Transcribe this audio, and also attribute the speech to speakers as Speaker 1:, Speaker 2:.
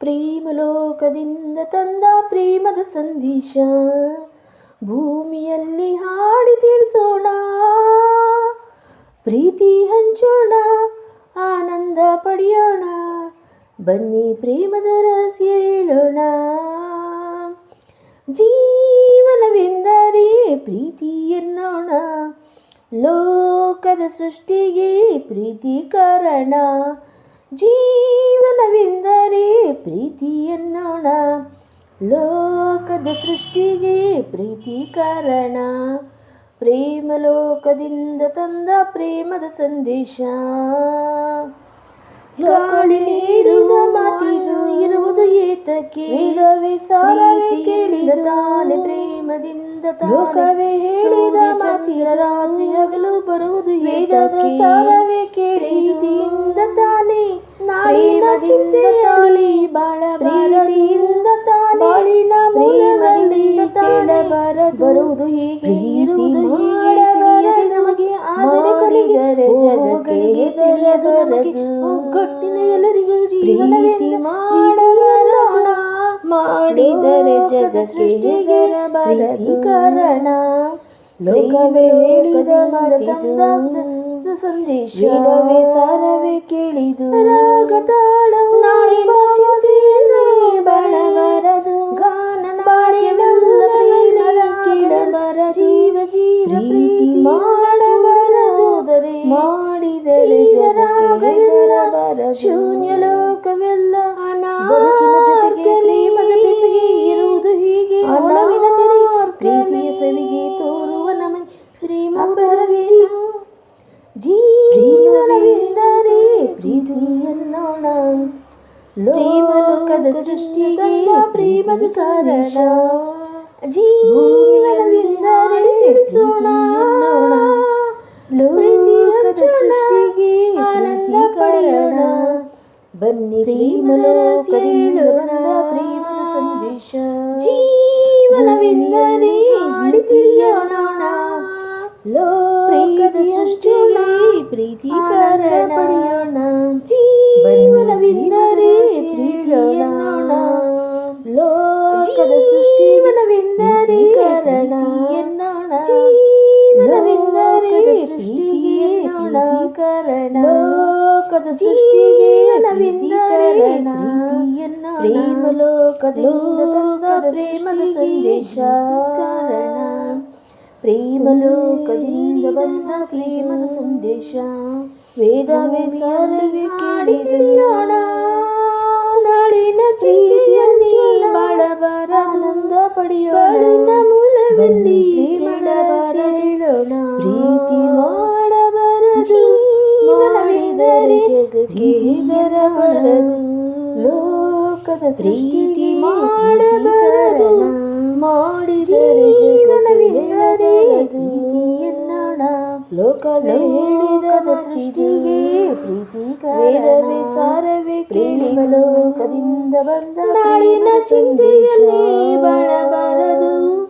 Speaker 1: ಪ್ರೇಮ ಲೋಕದಿಂದ ತಂದ ಪ್ರೇಮದ ಸಂದೇಶ. ಭೂಮಿಯಲ್ಲಿ ಹಾಡಿ ತಿಳಿಸೋಣ, ಪ್ರೀತಿ ಹಂಚೋಣ, ಆನಂದ ಪಡೆಯೋಣ, ಬನ್ನಿ ಪ್ರೇಮದ ರಹಸ್ಯ ಹೇಳೋಣ. ಜೀವನವೆಂದರೆ ಪ್ರೀತಿ ಎನ್ನೋಣ, ಲೋಕದ ಸೃಷ್ಟಿಗೆ ಪ್ರೀತಿ ಕಾರಣ. ಜೀವನವೆಂದರೆ ಪ್ರೀತಿಯನ್ನೋಣ. ಲೋಕದ ಸೃಷ್ಟಿಗೆ ಪ್ರೀತಿ ಕಾರಣ. ಪ್ರೇಮ ಲೋಕದಿಂದ ತಂದ ಪ್ರೇಮದ ಸಂದೇಶ. ಗಾಳಿ ನೀಡಿದ ಮಾತಿದು ಇರುವುದು ಏತಕ್ಕೆ? ಇಲ್ಲವೇ ಸಾಲ ಕೇಳಿದ. ತಾನೆ ಪ್ರೇಮದಿಂದ ಲೋಕವೇ ಹೇಳಿದ ಮಾತಿರ ರಾತ್ರಿ ಹಗಲು ಬರುವುದು ವೇದದ ಸಾರವೇ ಕೇಳಿದಿಂದ ತಾನೆ? ನಾಳಿನ ಚಿಂತೆಯಾಲಿ ಬಾಳ ಪ್ರೀತಿಯಿಂದ ತಾನೆ ಬಾಳಿನ ಪ್ರೇಮದಿಂದ ತಾನೆ ಬರುವುದು ಹೀಗೆ ಇರುವುದು ಹೀಗೆ ತಿಳಿಯದೆ ನಮಗೆ. ಆದರೆ ಕಲಿದರೆ ಜಗಕ್ಕೆ ತಿಳಿಯದು ನಮಗೆ. ಒಗ್ಗಟ್ಟಿನ ಎಲ್ಲರಿಗೂ ಪ್ರೀತಿ ಮಾಡಬರೋಣ ಮಾಡಿದರೆ ಜಗ ಸೃಷ್ಟಿಗೆ ಬರದಿ ಕಾರಣ ಲೋಕವೇ ಹೇಳಿದ ಮಾತಿದು. ಸಂದೇಶ. ವೇದವೇ ಸಾರವೇ ಕೇಳಿದು. ರಾಗ ತಾಳ ನಾಳಿನ ಚಿಂತೆಯಲ್ಲಿ ಬಾಳಬಾರದು ಗಾನ ಬಾಳಿನ ಮೂಲವೆಲ್ಲ ಕೇಳಬಾರ ಜೀವ ಜೀವ ಪ್ರೀತಿ ಮಾಡಬಾರದು ಮಾಡಿದರೆ ಬರ ಶೂನ್ಯ ಲೋಕವೆಲ್ಲ ಬದುಕಿನ ಜೀವನವೆಂದರೆ ಪ್ರೀತಿ ಎನ್ನೋಣ ಪ್ರೇಮ ಲೋಕದ ಸೃಷ್ಟಿಗೆ ಪ್ರೇಮದ ಕಾರಣ ಜೀವನವೆಂದರೆ ತಿಳಿಸೋಣ ಲೋಕದ ಸೃಷ್ಟಿಗೆ ಆನಂದ ಪಡೆಯೋಣ ಬನ್ನಿ ಪ್ರೇಮ ಲೋಕದಿಂದ ಬಂದ ಪ್ರೇಮದ ಸಂದೇಶ ಜೀವನವೆಂದರೆ ಆಡಿ ತಿಳಿಯೋಣ ಲೋಕದ ಸೃಷ್ಟಿಗೆ ಪ್ರೀತಿ ಕಾರಣ ಪಡೆಯೋಣ ಜೀವನವೆಂದರೆ ತಿಳಿಯೋಣ ಲೋಕದ ಸೃಷ್ಟಿವನವೆಂದರೆ ಕಾರಣ ಎನ್ನೋಣ ಜೀವನವೆಂದರೆ ಸೃಷ್ಟಿಗೆ ಪ್ರೀತಿ ಕಾರಣ ಲೋಕದ ಸೃಷ್ಟಿಗೆ ನವೆಂದರೆ ಎನ್ನೋಣ ಪ್ರೇಮ ಲೋಕದಿಂದ ತಂದ ಪ್ರೇಮದ ಸಂದೇಶ ಕಾರಣ ಪ್ರೇಮ ಲೋಕದಿಂದ ಬಂದ ಪ್ರೇಮದ ಸಂದೇಶ. ವೇದವೇ ಸಾರವೇ ಕಾಡಿ ತಿಳಿಯೋಣ. ನಾಳಿನ ಚಿಂತೆಯಲ್ಲಿ ಬಾಳಬಾರ ಆನಂದ ಪಡೆಯೋಣ ಮೂಲದಲ್ಲಿ ಹೇಳೋಣ. ಪ್ರೀತಿ ಮಾಡಬಾರದು. ಜೀವನವೆಂದರೆ ಜಗಕ್ಕೆ ಬರಬಾರದು ಲೋಕದ ಸೃಷ್ಟಿ ಮಾಡಬಾರದು. ಮಾಡಿದರೆ ಜೀವನವೆಂದರೆ ಪ್ರೀತಿ ಎನ್ನೋಣ ಲೋಕದ ಹೇಳಿದ ಸೃಷ್ಟಿಗೆ ಪ್ರೀತಿ ವೇದವೇ ಸಾರವೇ ಪ್ರೇಮ ಲೋಕದಿಂದ ಬಂದ ನಾಳಿನ ಸಂದೇಶ. ಬಾಳಬಾರದು.